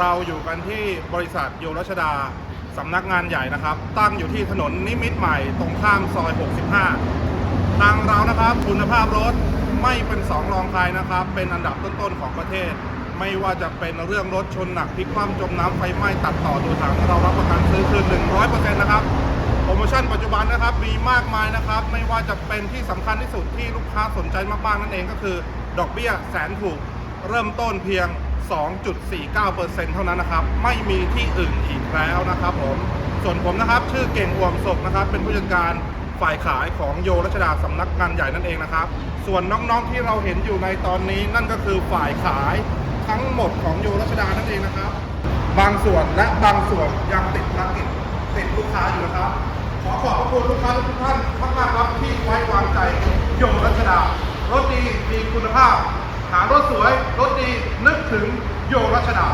เราอยู่กันที่บริษัทโยรัชดาสำนักงานใหญ่นะครับ ตั้งอยู่ที่ถนนนิมิตใหม่ตรงข้ามซอย 65 ทางเรานะครับคุณภาพรถไม่เป็นสองรองใครนะครับ เป็นอันดับต้นๆของประเทศ ไม่ว่าจะเป็นเรื่องรถชนหนักพลิกคว่ำจมน้ำไฟไหม้ตัดต่อตัวถังเรารับประกันซื้อคืน 100%นะครับโปรโมชั่นปัจจุบันนะครับมีมากมายนะครับ ไม่ว่าจะเป็นที่สำคัญที่สุดที่ลูกค้าสนใจมากๆนั่นเองก็คือ ดอกเบี้ยแสนถูกเริ่มต้นเพียง 2.49%เท่านั้นนะครับ ไม่มีที่อื่นอีกแล้วนะครับผม ส่วนผมนะครับชื่อเก่งอ่วมศพนะครับ เป็นผู้จัดการฝ่ายขายของโยรัชดาสำนักงานใหญ่นั่นเองนะครับ ส่วนน้องๆที่เราเห็นอยู่ในตอนนี้นั่นก็คือฝ่ายขายทั้งหมดของโยรัชดานั่นเองนะครับ บางส่วนและบางส่วนยังติดภารกิจติดลูกค้าอยู่นะครับ ขอขอบพระคุณลูกค้าทุกท่านมากๆครับที่ไว้วางใจโยรัชดารถดีมีคุณภาพ หารถสวย รถดี นึกถึงโยรัชดา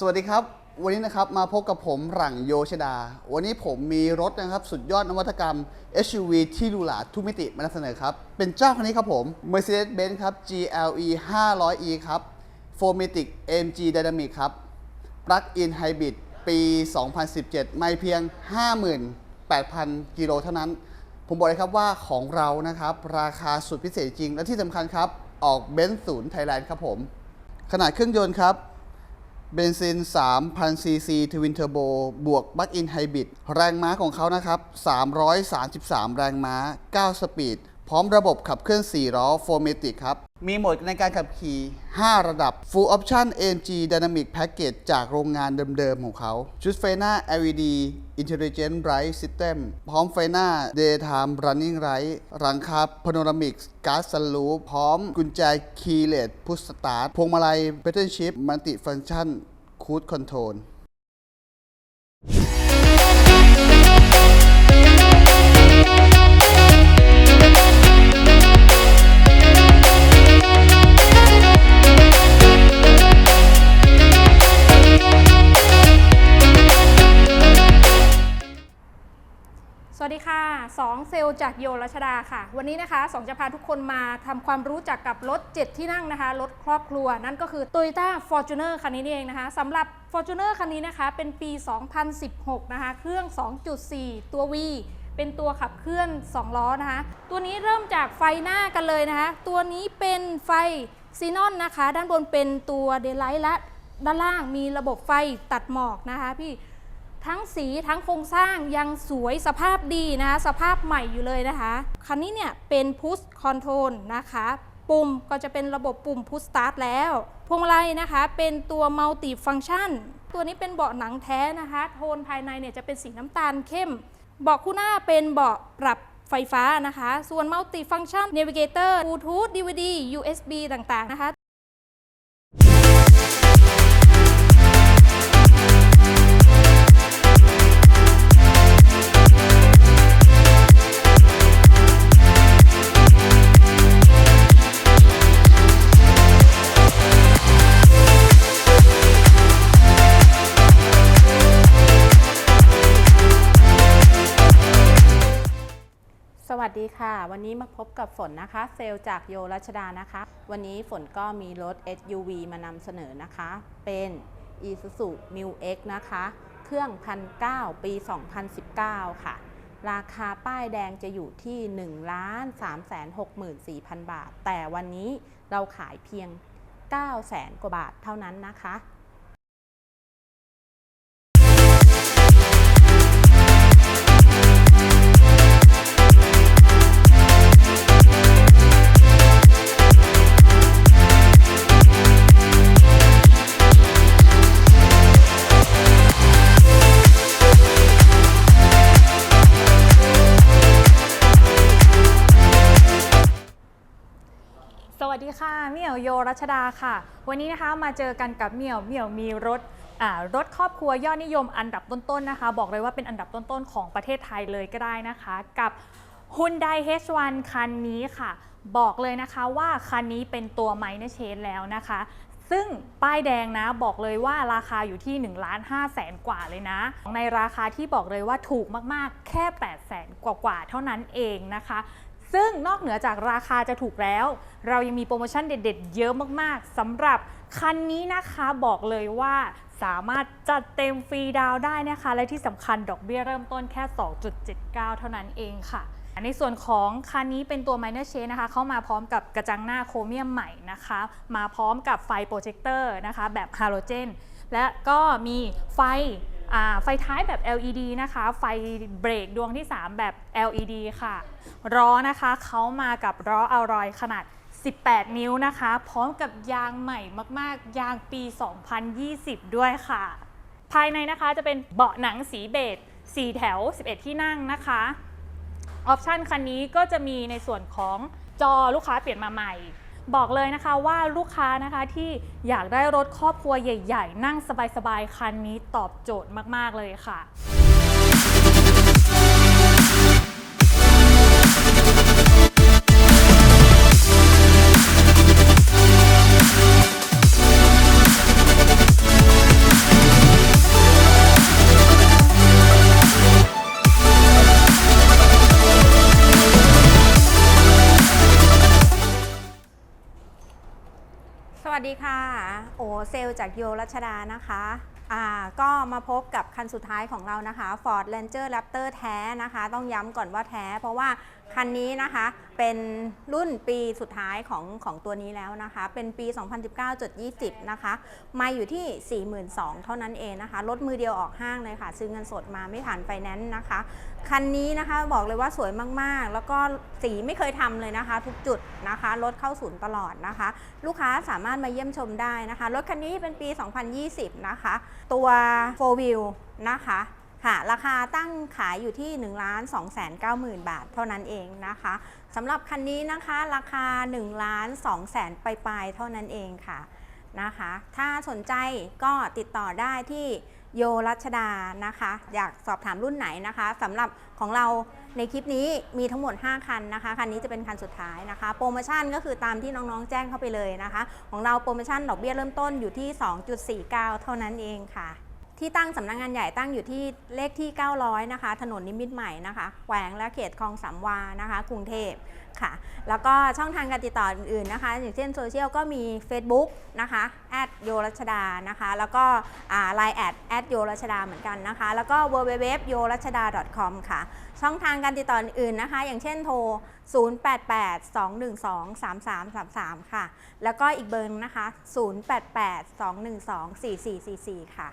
สวัสดีครับ วันนี้นะครับมาพบกับผมหลังโยชดา วันนี้ผมมีรถนะครับสุดยอดนวัตกรรม SUV ที่หรูหราทุกมิติมานำเสนอครับ เป็นเจ้าคันนี้ครับผม Mercedes-Benz ครับ GLE 500e ครับ 4matic AMG Dynamic ครับ Plug-in Hybrid ปี 2017 ไม่เพียง 58,000 กิโลเท่านั้น ผมบอกเลยครับว่าของเรานะครับ ราคาสุดพิเศษจริง และที่สำคัญครับ ออกเบนซ์ศูนย์ไทยแลนด์ครับผม ขนาดเครื่องยนต์ครับ เบนซิน 3,000 ซีซีทวินเทอร์โบบวกบัคอินไฮบริดแรงม้าของเขานะครับ 333 แรงม้า 9 สปีด พร้อมระบบขับเคลื่อน 4 ล้อโฟเมติกครับ มีโหมดในการขับขี่ 5 ระดับ Full Option AMG Dynamic Package จากโรงงานเดิมๆของเขา ชุดไฟหน้า LED Intelligent Bright System พร้อมไฟหน้า Daytime Running Light หลังคา Panoramic Glass Sunroof พร้อมกุญแจ Keyless Push Start พวงมาลัย Pattern Shift Multi Function Cruise Control จากโยรัชดาค่ะ วันนี้นะคะ2จะพาทุกคนมาทำความรู้จักกับรถ 7 ที่นั่งนะคะ รถครอบครัว นั่นก็คือ Toyota Fortuner คันนี้เองนะคะสำหรับ Fortuner คันนี้นะคะ เป็นปี 2016 นะคะ เครื่อง 2.4 ตัว V เป็นตัวขับเคลื่อน 2 ล้อนะคะ ตัวนี้เริ่มจากไฟหน้ากันเลยนะคะ ตัวนี้เป็นไฟซีนอนนะคะ ด้านบนเป็นตัวเดลไลท์และด้านล่างมีระบบไฟตัดหมอกนะคะพี่ ทั้งสีทั้งโครงสร้างยังสวยสภาพดีนะคะสภาพใหม่อยู่เลยนะคะ คันนี้เนี่ยเป็น push control นะคะ ปุ่มก็จะเป็นระบบปุ่ม push start แล้ว พวงมาลัยนะคะเป็นตัว multi function ตัวนี้เป็นเบาะหนังแท้นะคะ โทนภายในเนี่ยจะเป็นสีน้ำตาลเข้ม เบาะคู่หน้าเป็นเบาะปรับไฟฟ้านะคะ ส่วน multi function navigator bluetooth dvd usb ต่างๆนะคะ วัสดีค่ะ วันนี้มาพบกับฝนนะคะ เซลล์จากโยรัชดานะคะ วันนี้ฝนก็มีรถ SUV มานำเสนอนะคะ เป็น Isuzu Mu X นะคะ เครื่อง1,900ปี 2019 ค่ะ ราคาป้ายแดงจะอยู่ที่ 1 3 6 4 0 0 0 บาท แต่วันนี้เราขายเพียง 9 0 0 0 0กว่าบาทเท่านั้นนะคะ สวัสดีค่ะเมี่ยวโยรัชดาค่ะ วันนี้นะคะมาเจอกันกับเมี่ยวเมี่ยวมีรถรถครอบครัวยอดนิยมอันดับต้นๆนะคะ บอกเลยว่าเป็นอันดับต้นๆของประเทศไทยเลยก็ได้นะคะ กับ Hyundai H1 คันนี้ค่ะ บอกเลยนะคะว่าคันนี้เป็นตัว minor change แล้วนะคะ ซึ่งป้ายแดงนะบอกเลยว่าราคาอยู่ที่1ล้าน5แสนกว่าเลยนะ ในราคาที่บอกเลยว่าถูกมากๆ แค่8แสนกว่าๆเท่านั้นเองนะคะ ซึ่งนอกเหนือจากราคาจะถูกแล้ว เรายังมีโปรโมชั่นเด็ดๆ เยอะมากๆสำหรับคันนี้นะคะบอกเลยว่าสามารถจัดเต็มฟรีดาวได้นะคะ และที่สำคัญดอกเบี้ยเริ่มต้นแค่ 2.79 เท่านั้นเองค่ะในส่วนของคันนี้เป็นตัว minor change นะคะ เข้ามาพร้อมกับกระจังหน้าโครเมียมใหม่นะคะ มาพร้อมกับไฟโปรเจคเตอร์นะคะ แบบฮาโลเจน และก็มีไฟ ไฟท้ายแบบ LED นะคะ ไฟเบรกดวงที่ 3 แบบ LED ค่ะล้อนะคะเขามากับล้ออัลรอยขนาด 18 นิ้วนะคะ พร้อมกับยางใหม่มาก ๆ ยางปี 2020 ด้วยค่ะ ภายในนะคะจะเป็นเบาะหนังสีเบจ4 แถว 11 ที่นั่งนะคะ ออปชันคันนี้ก็จะมีในส่วนของจอลูกค้าเปลี่ยนมาใหม่ บอกเลยนะคะว่าลูกค้านะคะที่อยากได้รถครอบครัวใหญ่ ๆ นั่งสบายๆ คันนี้ตอบโจทย์มาก ๆ เลยค่ะ วัสดีค่ะ โอเซลจากโยรัชดานะคะอ่าก็มาพบกับคันสุดท้ายของเรานะคะ Ford Ranger Raptor แท้นะคะ ต้องย้ำก่อนว่าแท้ เพราะว่า คันนี้นะคะเป็นรุ่นปีสุดท้ายของของตัวนี้แล้วนะคะ เป็นปี 2019.20 นะคะ มาอยู่ที่ 42,000 เท่านั้นเองนะคะ รถมือเดียวออกห้างเลยค่ะ ซื้อเงินสดมาไม่ผ่านไฟแนนซ์นะคะ คันนี้นะคะบอกเลยว่าสวยมากๆ แล้วก็สีไม่เคยทำเลยนะคะ ทุกจุดนะคะ รถเข้าศูนย์ตลอดนะคะ ลูกค้าสามารถมาเยี่ยมชมได้นะคะ รถคันนี้เป็นปี 2020 นะคะ ตัว 4 wheel นะคะ ค่ะ ราคาตั้งขายอยู่ที่ 1 2 9 0 0 0 0 บาทเท่านั้นเองนะคะสำหรับคันนี้นะคะราคา 1 2 0 0 0 0ปลายๆเท่านั้นเองค่ะนะคะ ถ้าสนใจก็ติดต่อได้ที่โยรัชดานะคะ อยากสอบถามรุ่นไหนนะคะสำหรับของเราในคลิปนี้มีทั้งหมด 5 คันนะคะ คันนี้จะเป็นคันสุดท้ายนะคะ โปรโมชั่นก็คือตามที่น้องๆแจ้งเข้าไปเลยนะคะ ของเราโปรโมชั่นดอกเบี้ยเริ่มต้นอยู่ที่ 2.49 เท่านั้นเองค่ะ ที่ตั้งสำนักงงานใหญ่ตั้งอยู่ที่เลขที่ 900 นะคะ ถนนนิมิตใหม่นะคะ แขวงและเขตคลองสามวา นะคะ กรุงเทพค่ะ แล้วก็ช่องทางการติดต่ออื่นๆนะคะ อย่างเช่นโซเชียลก็มี Facebook นะคะแอดโยรัชดานะคะ แล้วก็ไลน์แอดแอดโยรัชดาเหมือนกันนะคะ แล้วก็ w w w โยรัชดา com ค่ะ ช่องทางการติดต่ออื่นๆนะคะ อย่างเช่นโทร 0882123333 ค่ะ แล้วก็อีกเบอร์นึงนะคะ 0882124444 ค่ะ